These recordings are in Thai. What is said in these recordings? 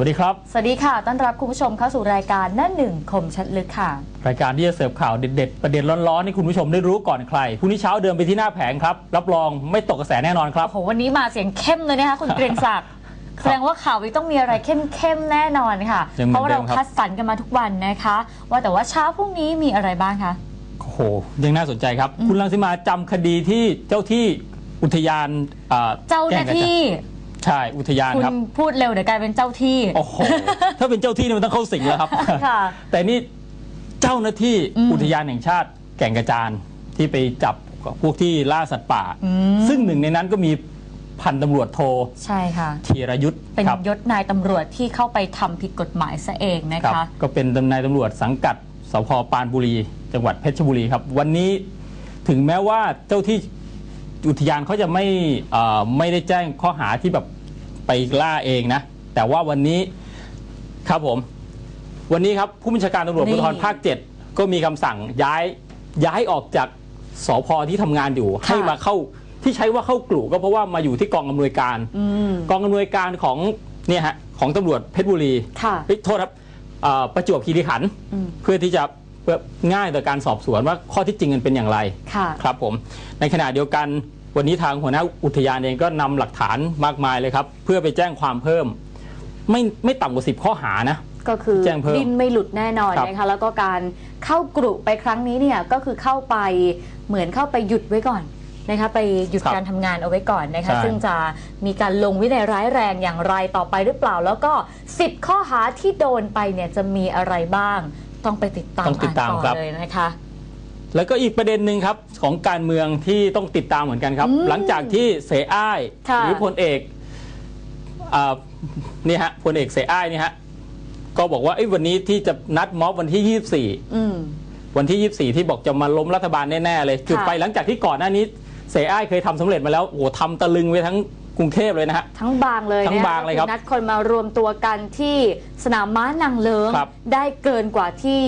วัสดีครับ สวัสดีค่ะ ต้อนรับคุณผู้ชมเข้าสู่รายการหน้าหนึ่งคมชัดลึกค่ะ รายการที่จะเสิร์ฟข่าวเด็ดๆ ประเด็นร้อนๆ ให้คุณผู้ชมได้รู้ก่อนใคร พรุ่งนี้เช้าเดินไปที่หน้าแผงครับ รับรองไม่ตกกระแสแน่นอนครับ โอ้โห วันนี้มาเสียงเข้มเลยนะคะคุณเกรียงศักดิ์แสดงว่าข่าวนี้ต้องมีอะไรเข้มๆ แน่นอนค่ะยังเหมือนเพราะว่าเราเดิมครับคัดสรรกันมาทุกวันนะคะ ว่าแต่ว่าเช้าพรุ่งนี้มีอะไรบ้างคะ โอ้โห ยังน่าสนใจครับ คุณรังสิมาจำคดีที่เจ้าที่อุทยานอ่เจ้าหน้าแก่งกระจที่ ใช่อุทยานคุณครับ พูดเร็วเดี๋ยวกลายเป็นเจ้าที่ โอ้โห ถ้าเป็นเจ้าที่นี่มันต้องเข้าสิงแล้วครับ ค่ะ แต่นี่เจ้าหน้าที่อืมอุทยานแห่งชาติแก่งกระจานที่ไปจับพวกที่ล่าสัตว์ป่าอืมซึ่งหนึ่งในนั้นก็มีพันตำรวจโทใช่ค่ะ ธีรยุทธ์เป็นครับยศนายตำรวจที่เข้าไปทำผิดกฎหมายซะเองนะครัคะ บ ก็เป็นนายตำรวจสังกัดสพปรานบุรี จังหวัดเพชรบุรีครับ วันนี้ถึงแม้ว่าเจ้าที่อุทยานเขาจะไม่เอ่อไม่ได้แจ้งข้อหาที่แบบ ไปล่าเองนะ แต่ว่าวันนี้ครับผม วันนี้ครับผู้บัญชาการตำรวจนี่ภูธรภาคเจ็ดก็มีคำสั่งย้ายย้ายออกจากสพที่ทำงานอยู่ ให้มาเข้าที่ใช้ว่าเข้ากลุ่ก็เพราะว่ามาอยู่ที่กองอำนวยการอืมกองอำนวยการของเนี่ยฮะของตำรวจเพชรบุรีค่ะเฮ้ยโทษครับเอ่อประจวบคีรีขันธ์อืมเพื่อที่จะเพื่อง่ายต่อการสอบสวนว่าข้อที่จริงมันเป็นอย่างไรค่ะครับผม ในขณะเดียวกัน วันนี้ทางหัวหน้าอุทยานเองก็นำหลักฐานมากมายเลยครับ เพื่อไปแจ้งความเพิ่ม ไม่ไม่ต่ำกว่า10ข้อหานะ ก็คือแจ้งเพิ่มดิ้นไม่หลุดแน่นอนครับนะคะแล้วก็การเข้ากรุไปครั้งนี้เนี่ยก็คือเข้าไปเหมือนเข้าไปหยุดไว้ก่อนนะคะไปหยุดครับการทำงานเอาไว้ก่อนนะคะใช่ซึ่งจะมีการลงวินัยร้ายแรงอย่างไรต่อไปหรือเปล่า แล้วก็ 10 ข้อหาที่โดนไปเนี่ยจะมีอะไรบ้าง ต้องไปติดตามต้องติดตามอ่านคต่รัอบเลยนะคะ แล้วก็อีกประเด็นหนึ่งครับของการเมืองที่ต้องติดตามเหมือนกันครับอืมหลังจากที่เสยอ้ายค่ะหรือพลเอกอ่านี่ฮะพลเอกเสยอ้ายนี่ฮะก็บอกว่าเอ้ยวันนี้ที่จะนัดม็อบวันที่ 24อืมวันที่ 24 ที่บอกจะมาล้มรัฐบาลแน่ๆเลยจุดค่ะไปหลังจากที่ก่อนหน้านี้เสยอ้ายเคยทำสำเร็จมาแล้วโอ้โหทำตะลึงไปทั้งกรุงเทพเลยนะฮะทั้งบางเลยทั้งนะคะบางเลยครับก็อนัดคนมารวมตัวกันที่สนามม้านางเลิงครับได้เกินกว่าที่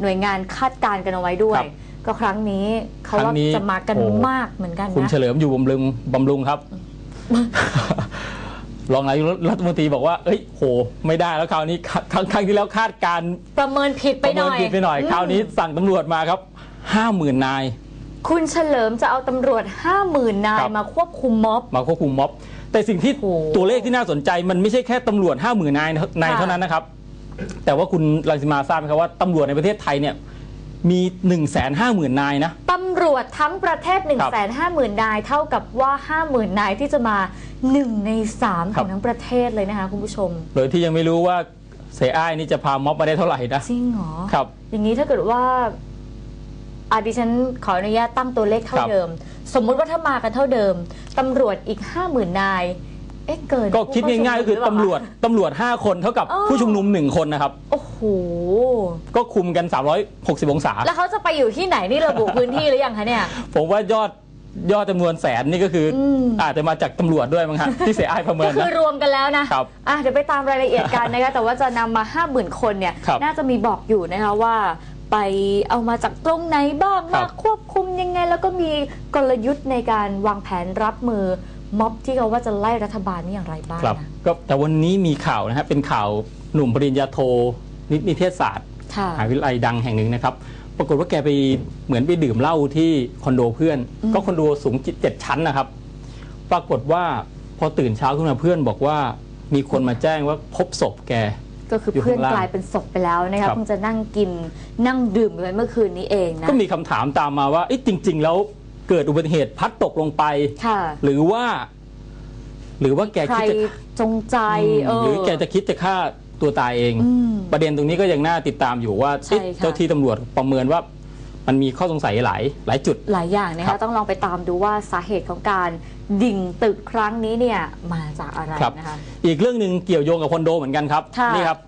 หน่วยงานคาดการณ์กันเอาไว้ด้วยครับ ก็ครั้งนี้เขาครั้ว่างนี้จะมากันโอ้ มากเหมือนกันคุณนะ เฉลิมอยู่บำรุงบำรุงครับ รองนายกรัฐมนตรีบอกว่า เอ้ยโห ไม่ได้แล้วคราวนี้ครั้งครั้งที่แล้วคาดการณ์ประเมินผิดไปหน่อยประเมิผิดไปหน่อย คราวนี้สั่งตำรวจมาครับห้าหมื่นนาย คุณเฉลิมจะเอาตำรวจ 50,000 นายครับ มาควบคุมม็อบ มาควบคุมม็อบ แต่สิ่งที่โอ้โหตัวเลขที่น่าสนใจมันไม่ใช่แค่ตำรวจห้าหมื่นนายนายค่ะ เท่านั้นนะครับ แต่ว่าคุณรังสิมาทราบไหมครับว่าตำรวจในประเทศไทยเนี่ย มี1นึ่งแสนห้าหมื่นนายนะ ตำรวจทั้งประเทศ 1 5 0 0 0 0 นาย เท่ากับว่า 50,000 นายที่จะมา 1 ใน3คขรัอบ งทั้งประเทศเลยนะคะคุณผู้ชม โดยที่ยังไม่รู้ว่าเสยอ้ายนี่จะพาม็อบมาได้เท่าไหร่นะ จริงเหรอ ครับ อย่างนี้ถ้าเกิดว่าอาดิฉันขออนุญาตตั้งตัวเลขเท่าครับ เดิม สมมุติว่าถ้ามากันเท่าเดิม ตำรวจอีก 50,000 นาย เอ๊ะเกินก็คิดง่ายๆก็คือผู้เข้าชมนุมหตำรวจตำรวจ 5 คนเท่ากับอ๋อผู้ชุมนุม 1 คนนะครับ โอ้โห ก็คุมกัน 360 องศา แล้วเขาจะไปอยู่ที่ไหนนี่ระบุพื้นที่หรือยังคะเนี่ย ผมว่ายอดยอดจำนวนแสนนี่ก็คืออมอาจจะมาจากตำรวจด้วยมั้งฮะที่เสียอ้ายประเมิก็นคืนะอรวมกันแล้วนะครับอะเดี๋ยวไปตามรายละเอียดกันนะคะแต่ว่าจะนำมา 50,000 คนเนี่ยครับน่าจะมีบอกอยู่นะคะว่าไปเอามาจากตรงไหนบ้างครัมาบควบคุมยังไง แล้วก็มีกลยุทธ์ในการวางแผนรับมือ ม็อบที่เขาว่าจะไล่รัฐบาลนี่อย่างไรบ้างครับนะก็แต่วันนี้มีข่าวนะฮะเป็นข่าวหนุ่มปริญญาโทนินิเทศศาสตร์ค่ะ มหาวิทยาลัยดังแห่งหนึ่งนะครับ ปรากฏว่าแกไปเหมือนไปดื่มเหล้าที่คอนโดเพื่อน อืม ก็คอนโดสูงเจ็ดชั้นนะครับ ปรากฏว่าพอตื่นเช้าขึ้นมาเพื่อนบอกว่ามีคนมาแจ้งว่าพบศพแก ก็คืออยู่เพื่อนข้างล่างกลายเป็นศพไปแล้วนะครัคะบ เพิ่งจะนั่งกินนั่งดื่มกันไปเมื่อคืนนี้เองนะ ก็มีคำถามตามมาว่าเอ๊ะจริง ๆ แล้ว เกิดอุบัติเหตุพลัดตกลงไป ค่ะ หรือว่า หรือว่าแกใครคิดจะจงใจ เออ หรือแกจะคิดจะฆ่าตัวตายเอง อืมประเด็นตรงนี้ก็ยังน่าติดตามอยู่ว่าใช่เอ๊ะค่ะ เจ้าที่ตำรวจประเมินว่า มันมีข้อสงสัยหลายหลายจุด หลายอย่างนะครัคะบ ต้องลองไปตามดูว่าสาเหตุของการดิ่งตึกครั้งนี้เนี่ยมาจากอะไรครับ นะคะ อีกเรื่องหนึ่งเกี่ยวโยงกับคอนโดเหมือนกันครับค่ะ นี่ครับ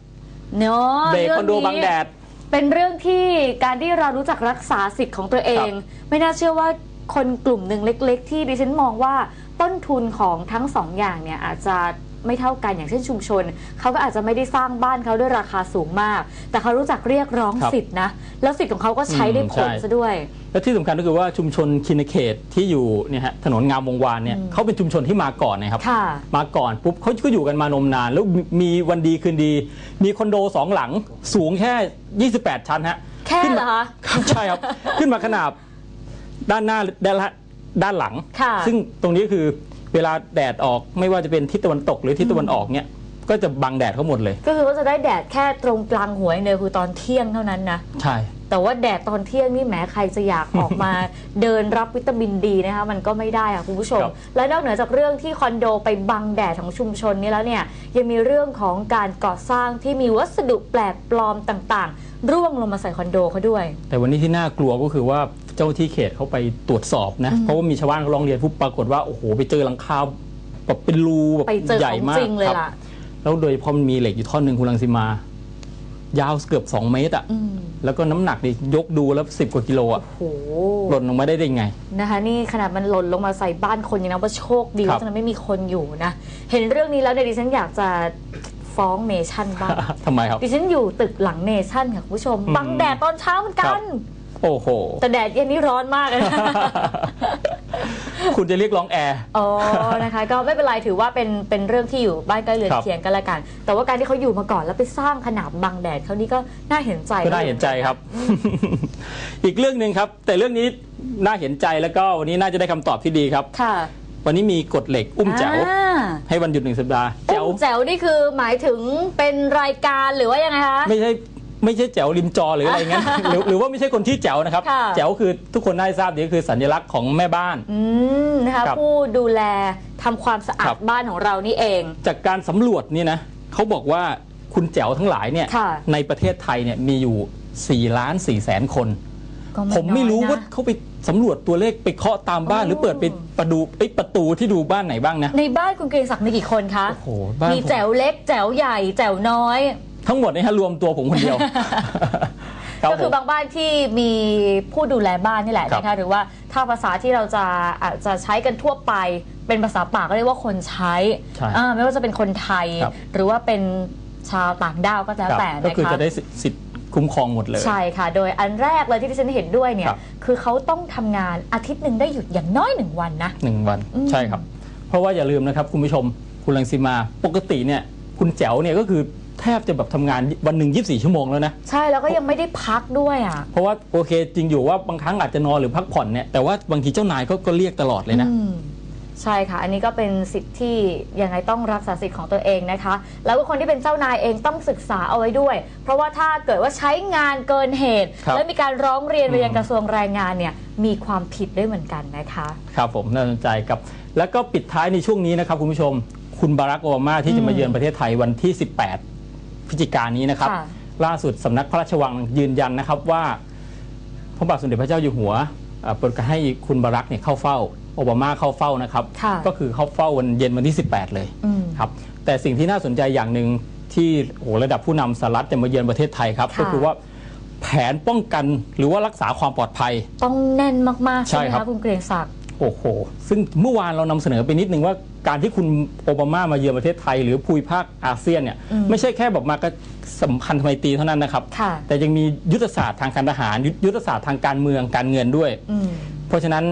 เนาะเบรกรื่คอนโดบางแดด เป็นเรื่องที่การที่เรารู้จักรักษาสิทธิ์ของตัวเอง ไม่น่าเชื่อว่า คนกลุ่มหนึ่งเล็ก ๆ ที่ดิฉันมองว่าต้นทุนของทั้งสองอย่างเนี่ยอาจจะไม่เท่ากันอย่างเช่นชุมชน เขาก็อาจจะไม่ได้สร้างบ้านเขาด้วยราคาสูงมาก แต่เขารู้จักเรียกร้องครับสิทธินะ แล้วสิทธิ์ของเขาก็ใช้ได้ผลอืมใช่ ซะด้วย และที่สำคัญก็คือว่าชุมชนคินเขตที่อยู่เนี่ยฮะถนนงามวงวานเนี่ยเขาเป็นชุมชนที่มาก่อนนะครับ ค่ะ มาก่อนปุ๊บเขาก็อยู่กันมานมนาน แล้วมีมีวันดีคืนดี มีคอนโดสองหลังสูงแค่ 28 ชั้นฮะแค่ขึ้นเหรมาอคะ ครับใช่ครับ ขึ้นมาขนาบ ด้านหน้าด้านละด้านหลัง ค่ะซึ่งตรงนี้คือเวลาแดดออกไม่ว่าจะเป็นทิศตะวันตกหรือทิศตะวันออกเนี่ยก็จะบังแดดเขาหมดเลย ก็คือว่าจะได้แดดแค่ตรงกลางหัวอย่างเดียวคือตอนเที่ยงเท่านั้นนะ ใช่ แต่ว่าแดดตอนเที่ยงนี่แหมใครจะอยากออกมา เดินรับวิตามินดีนะคะมันก็ไม่ได้ค่ะคุณผู้ชม ครับ และนอกเหนือจากเรื่องที่คอนโดไปบังแดดของชุมชนนี้แล้วเนี่ยยังมีเรื่องของการก่อสร้างที่มีวัสดุแปลกปลอมต่างๆ ร่วงลงมาใส่คอนโดเขาด้วย แต่วันนี้ที่น่ากลัวก็คือว่า เจ้าที่เขตเขาไปตรวจสอบนะ เพราะว่ามีชาวบ้านเขาร้องเรียนปุ๊บปรากฏว่าโอ้โหไปเจอหลังคาแบบเป็นรูแบบไปเจอใหญ่ของมาจกริงเลยครับล่ะแล้วโดยเฉพอมันมีเหล็กอยู่ท่อนหนึ่งคุณลังสิมา ยาวเกือบ2เมตรอะอืมแล้วก็น้ำหนักนี่ยกดูแล้ว10กว่ากิโลอะโอ้โหหล่นลงมาได้ได้ไงนะคะ นี่ขนาดมันหล่นลงมาใส่บ้านคนยังนับว่าโชคดีครับว่าตอนนั้นไม่มีคนอยู่นะเห็นเรื่องนี้แล้วเนี่ยดิฉันอยากจะฟ้องเนชั่นบ้างทำไมครับดิฉันอยู่ตึกหลังเนชั่นค่ะคุณผู้ชมอืมบังแดดตอนเช้าเหมือนกัครันบ โอ้โห แต่แดดเย็นนี่ร้อนมากเลยนะ คุณจะเรียกร้องแอร์ อ๋อ นะคะ ก็ไม่เป็นไรถือว่าเป็นเป็นเรื่องที่อยู่บ้านใกล้เรือนครับ เคียงกันละกัน แต่ว่าการที่เขาอยู่มาก่อนแล้วไปสร้างขนาดบังแดดเขานี่ก็น่าเห็นใจก็น่าเห็นใจครับ อีกเรื่องหนึ่งครับ แต่เรื่องนี้น่าเห็นใจแล้วก็วันนี้น่าจะได้คำตอบที่ดีครับ ค่ะวันนี้มีกฎเหล็กอุ้มแจ๋วอ่าให้วันหยุดหนึ่งสัปดาห์แจ๋วอุ้มแจ๋วนี่คือหมายถึงเป็นรายการหรือว่ายังไงคะ ไม่ใช่ ไม่ใช่แจ๋วริมจอหรืออะไรเงี้ยหรือหรือว่าไม่ใช่คนที่แจ๋วนะครับ ค่ะ แจ๋วคือทุกคนได้ทราบดีก็คือสัญลักษณ์ของแม่บ้าน อืมนะคะครับผู้ดูแลทำความสะอาครัดบ บ้านของเรานี่เอง จากการสำรวจเนี่ยนะเขาบอกว่าคุณแจ๋วทั้งหลายเนี่ยค่ะ ในประเทศไทยเนี่ยมีอยู่4ล้าน4แสนคน ก็ผมไม่รู้น้อยนะว่าเขาไปสำรวจตัวเลขไปเคาะตามบ้านอ๋อหรือเปิดไปประตูเอ้ยประตูที่ดูบ้านไหนบ้างนะ ในบ้านคุณเกรียงศักดิ์มีกี่คนคะ โอ้โหบ้านมีผมแจ๋วเล็ก แจ๋วใหญ่ แจ๋วน้อย ทั้งหมดนี่ฮะรวมตัวผมคนเดียวรับก็คือผมบางบ้านที่มีผู้ดูแลบ้านนี่แหละครับนะคะหรือว่าถ้าภาษาที่เราจะอาจจะใช้กันทั่วไป เป็นภาษาปากก็เรียกว่าคนใช้ใช่อ่าไม่ว่าจะเป็นคนไทยครับหรือว่าเป็นชาวต่างด้าวก็แล้วครับแต่ก็นะคือคะจะได้สิสิทธิ์คุ้มครองหมดเลย ใช่ค่ะ โดยอันแรกเลยที่ดิฉันเห็นด้วยเนี่คยรับคือเขาต้องทำงานอาทิตย์หนึ่งได้หยุดอย่างน้อยหนึ่งวันนะหนึ่งวันอืมใช่ครับ เพราะว่าอย่าลืมนะครับคุณผู้ชมคุณลังสีมาปกติเนี่ยคุณแจ๋วเนี่ยก็คือ แทบจะแบบทำงานวันหนึ่ง24 ชั่วโมงแล้วนะ ใช่แล้วก็ยังไม่ได้พักด้วยอะ เพราะว่าโอเคจริงอยู่ว่าบางครั้งอาจจะนอนหรือพักผ่อนเนี่ยแต่ว่าบางทีเจ้านายก็ก็เรียกตลอดเลยนะ อืมใช่ค่ะ อันนี้ก็เป็นสิทธิ์ที่ยังไงต้องรักษาสิทธิ์ของตัวเองนะคะ แล้วก็คนที่เป็นเจ้านายเองต้องศึกษาเอาไว้ด้วย เพราะว่าถ้าเกิดว่าใช้งานเกินเหตุ ครับ และมีการร้องเรียนไปยังอืมกระทรวงแรงงานเนี่ยมีความผิดด้วยเหมือนกันนะคะ ครับผมน่าสนใจครับ แล้วก็ปิดท้ายในช่วงนี้นะครับคุณผู้ชม คุณบารักโอบามาที่จะมาเยือนประเทศไทยวันที่ 18 พฤศจิกายนนี้นะครับ ค่ะ ล่าสุดสำนักพระราชวังยืนยันนะครับว่า พระบาทสมเด็จพระเจ้าอยู่หัวเอ่อเปิดให้คุณบารักเนี่ยเข้าเฝ้าโอบามาเข้าเฝ้านะครับ ค่ะก็คือเข้าเฝ้าวันเย็นวันที่ 18 เลยอืมครับแต่สิ่งที่น่าสนใจอย่างหนึ่งที่โอ้โหระดับผู้นำสหรัฐจะมาเยือนประเทศไทยครับค่ะ ก็คือว่าแผนป้องกันหรือว่ารักษาความปลอดภัย ต้องแน่นมากๆ ใช่ใช่ไหมครัคะบ คุณเกรียงศักดิ์ โอ้โห ซึ่งเมื่อวานเรานำเสนอไปนิดนึงว่า การที่คุณโอบามามาเยือนประเทศไทย หรือภูมิภาคอาเซียนเนี่ยอืมไม่ใช่แค่แบบมากระสัมพันธ์ไมตรีเท่านั้นนะครับ ค่ะ แต่ยังมียุทธศาสตร์ทางการทหารยุทธยุทธศาสตร์ทางการเมืองการเงินด้วย อืม เพราะฉะนั้น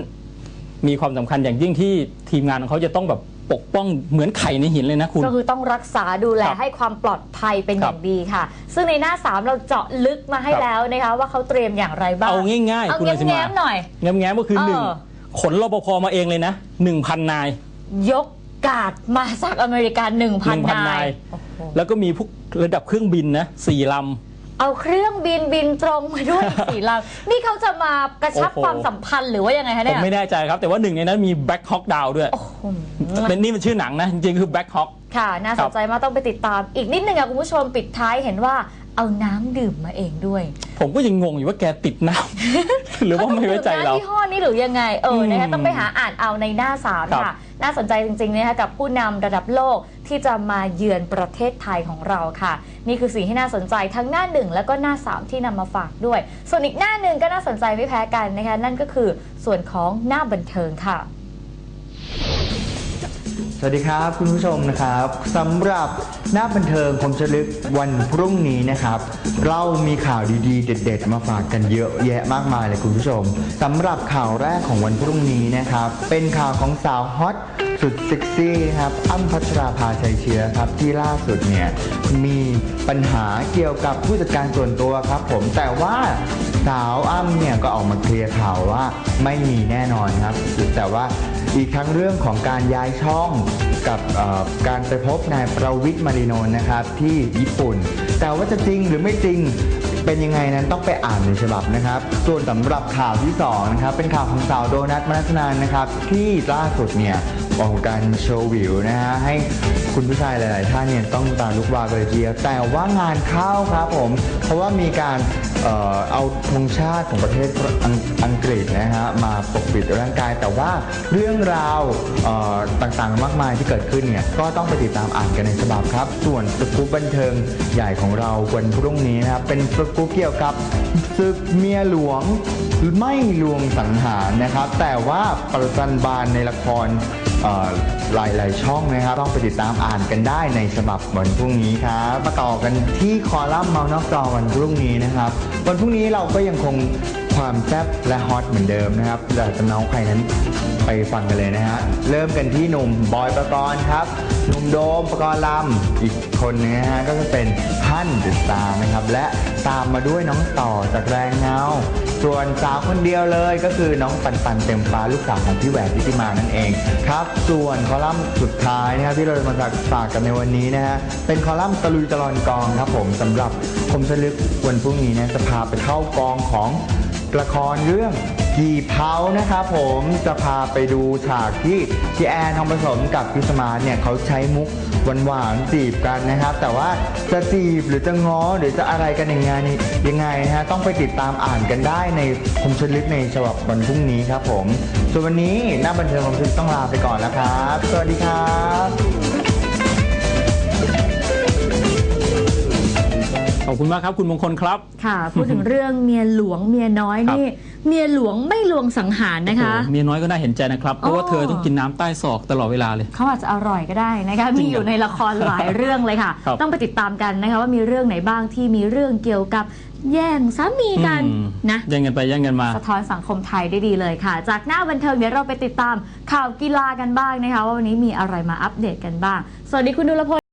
มีความสำคัญอย่างยิ่งที่ทีมงานของเขาจะต้องแบบปกป้องเหมือนไข่ในหินเลยนะคุณ ก็คือต้องรักษาดูแลครับให้ความปลอดภัยเป็นอครัย่าบงดีค่ะ ซึ่งในหน้าสามเราเจาะลึกมาให้ครับ แล้วนะคะ ว่าเขาเตรียมอย่างไรบ้าง เอาง่ายๆ เอาคุณรังสิมาแง้มๆหน่อย แง้มๆก็คือหนึ่งเออขนรปภมาเองเลยนะ1,000นาย ยก กาดมาจากอเมริกา1,000 1,000นานายยโอ้โหแล้วก็มีพวกระดับเครื่องบินนะสี่ลเอาเครื่องบินบินตรงมาด้วยสี่ลำนี่เขาจะมากระชับโอ้โหความสัมพันธ์หรือว่ายังไงคะำผเนี่มยไม่แน่ใจครับ แต่ว่าหนึ่งในนั้นมี Black Hawk Down ด้วยโอ้โหเป็นนี่มันชื่อหนังนะ จริงๆคือ Black Hawk ค่ะ น่าสนใจมากต้องไปติดตามอีกนิดนึงอะคุณผู้ชมปิดท้ายเห็นว่า เอาน้ำดื่มมาเองด้วยผมก็ยังงงอยู่ว่าแกติดน้ำ หรือว่าไม่ไว้ใจเรา ขต้องดื่มน้ำยี่ห้อนี้หรือยังไงเออนะคะอืมต้องไปหาอ่านเอาในหน้าสามครับ ค่ะ น่าสนใจจริงๆนะคะกับผู้นำระดับโลกที่จะมาเยือนประเทศไทยของเราค่ะ นี่คือสิ่งที่น่าสนใจทั้งหน้าหนึ่งแล้วก็หน้าสามที่นำมาฝากด้วย ส่วนอีกหน้าหนึ่งก็น่าสนใจไม่แพ้กันนะคะนั่นก็คือส่วนของหน้าบันเทิงค่ะ สวัสดีครับคุณผู้ชมนะครับสำหรับหน้าบันเทิงคมชลึกวันพรุ่งนี้นะครับ เรามีข่าวดีๆ เด็ด ๆ มาฝากกันเยอะแยะมากมายเลยคุณผู้ชมสำหรับข่าวแรกของวันพรุ่งนี้นะครับ เป็นข่าวของสาวฮอตสุดเซ็กซี่ครับอ้ำพัชราภาชัยเชื้อครับที่ล่าสุดเนี่ยมีปัญหาเกี่ยวกับผู้จัดการส่วนตัวครับ ผมแต่ว่าสาวอ้ำเนี่ยก็ออกมาเคลียร์ข่าวว่าไม่มีแน่นอนครับแต่ว่า อีกทั้งเรื่องของการย้ายช่องกับการไปพบนายประวิทย์มาริโนนนะครับที่ญี่ปุ่น แต่ว่าจะจริงหรือไม่จริงเป็นยังไงนั้นต้องไปอ่านในฉบับนะครับ ส่วนสำหรับข่าวที่สองนะครับเป็นข่าวของสาวโดนัทมนัสนานนะครับที่ล่าสุดเนี่ยออกการโชว์วิวนะฮะให้คุณผู้ชายหลาย ๆ ท่านเนี่ยต้องตาลุกวาวเลยทีเดียวแต่ว่างานเข้าครับผม เพราะว่ามีการ เอ่อเอาธงชาติของประเทศอังอังกฤษนะฮะมาปกปิดร่างกาย แต่ว่าเรื่องราวเอ่อต่างๆมากมายที่เกิดขึ้นเนี่ยก็ต้องไปติดตามอ่านกันในฉบับครับ ส่วนสกู๊ปบันเทิงใหญ่ของเราวันพรุ่งนี้นะครับเป็นสกู๊ปเกี่ยวกับศึกเมียหลวงไม่ลวงสังหารนะครับ แต่ว่าประจันบานในละครเอ่อหลายช่องนะครับ ต้องไปติดตามอ่านกันได้ในฉบับวันพรุ่งนี้ครับมาต่อกันที่คอลัมน์เมานอกจอวันพรุ่งนี้นะครับ วันพรุ่งนี้เราก็ยังคงความแซ่บและฮอตเหมือนเดิมนะครับแต่จะเมาใครนั้นไปฟังกันเลยนะฮะ เริ่มกันที่หนุ่มบอยประกรณ์ครับหนุ่มโดมประกรณ์ลำอีกคนนึงนะฮะก็จะเป็นฮั่นเดตาร์นะครับ และตามมาด้วยน้องต่อจากแรงเงา ส่วนสาวคนเดียวเลยก็คือน้องปันปันเต็มฟ้าลูกสาวของพี่แหวนทิติมานั่นเองครับ ส่วนคอลัมน์สุดท้ายนะครับที่เราจะมาฝากกันในวันนี้นะฮะเป็นคอลัมน์ตะลุยตะลอนกองครับผมสำหรับคมชลึกวันพรุ่งนี้นะจะพาไปเข้ากองของละครเรื่อง กี่เผานะครับผมจะพาไปดูฉากที่พี่แอนทองผสมกับพี่สมาร์เนี่ยเขาใช้มุกหวานๆจีบกันนะครับ แต่ว่าจะจีบหรือจะง้อหรือจะอะไรกันยังไงนี่ยังไงนะฮะต้องไปติดตามอ่านกันได้ในคมชลึกในฉบับวันพรุ่งนี้ครับผมส่วนวันนี้หน้าบันเทิงคมชลึกต้องลาไปก่อนแล้วครับ สวัสดีครับ ขอบคุณมากครับคุณมงคลครับ ค่ะ พูดถึงเรื่องเมียหลวงเมียน้อยครับนี่ เมียหลวงไม่ลวงสังหารนะคะโอ้โหเมียน้อยก็น่าเห็นใจนะครับ เพราะว่าอ๋อเธอต้องกินน้ำใต้ศอกตลอดเวลาเลย เขาอาจจะอร่อยก็ได้นะคะจริมีงเหรออยู่ในละครหลายเรื่องเลยค่ะครับต้องไปติดตามกันนะคะว่ามีเรื่องไหนบ้างที่มีเรื่องเกี่ยวกับแย่งสามีกันอืมนะแย่งกันไปแย่งกันมา สะท้อนสังคมไทยได้ดีเลยค่ะ จากหน้าบันเทิงเดี๋ยวเราไปติดตามข่าวกีฬากันบ้างนะคะว่าวันนี้มีอะไรมาอัปเดตกันบ้าง สวัสดีคุณดุลพล